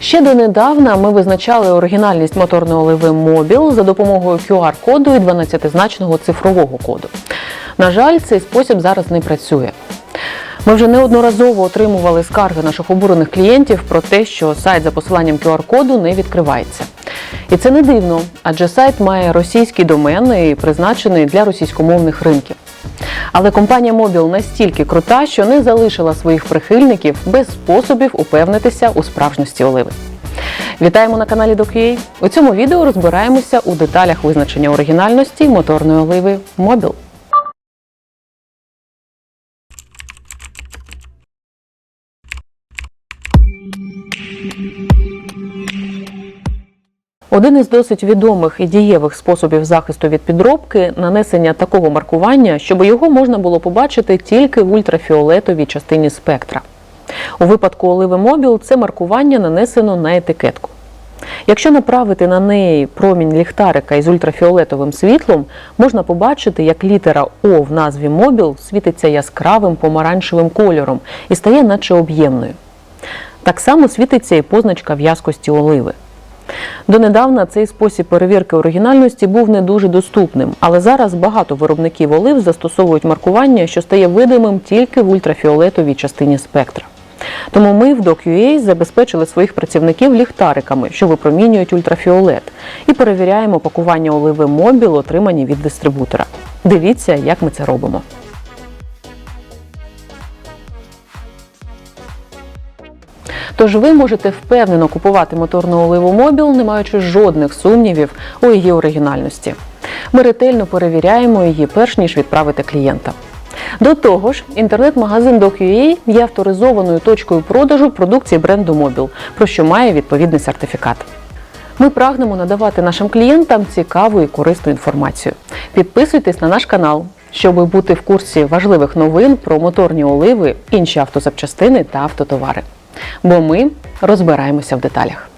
Ще донедавна ми визначали оригінальність моторної оливи Мобіл за допомогою QR-коду і 12-значного цифрового коду. На жаль, цей спосіб зараз не працює. Ми вже неодноразово отримували скарги наших обурених клієнтів про те, що сайт за посиланням QR-коду не відкривається. І це не дивно, адже сайт має російський домен і призначений для російськомовних ринків. Але компанія Мобіл настільки крута, що не залишила своїх прихильників без способів упевнитися у справжності оливи. Вітаємо на каналі DocUA. У цьому відео розбираємося у деталях визначення оригінальності моторної оливи Мобіл. Один із досить відомих і дієвих способів захисту від підробки нанесення такого маркування, щоб його можна було побачити тільки в ультрафіолетовій частині спектра. У випадку оливи Мобіл це маркування нанесено на етикетку. Якщо направити на неї промінь ліхтарика із ультрафіолетовим світлом, можна побачити, як літера О в назві Мобіл світиться яскравим помаранчевим кольором і стає наче об'ємною. Так само світиться і позначка в'язкості оливи. Донедавна цей спосіб перевірки оригінальності був не дуже доступним, але зараз багато виробників олив застосовують маркування, що стає видимим тільки в ультрафіолетовій частині спектра. Тому ми в DocUA забезпечили своїх працівників ліхтариками, що випромінюють ультрафіолет, і перевіряємо пакування оливи Мобіл, отримані від дистрибутора. Дивіться, як ми це робимо. Тож ви можете впевнено купувати моторну оливу Мобіл, не маючи жодних сумнівів у її оригінальності. Ми ретельно перевіряємо її, перш ніж відправити клієнта. До того ж, інтернет-магазин DocUA є авторизованою точкою продажу продукції бренду Мобіл, про що має відповідний сертифікат. Ми прагнемо надавати нашим клієнтам цікаву і корисну інформацію. Підписуйтесь на наш канал, щоб бути в курсі важливих новин про моторні оливи, інші автозапчастини та автотовари. Бо ми розбираємося в деталях.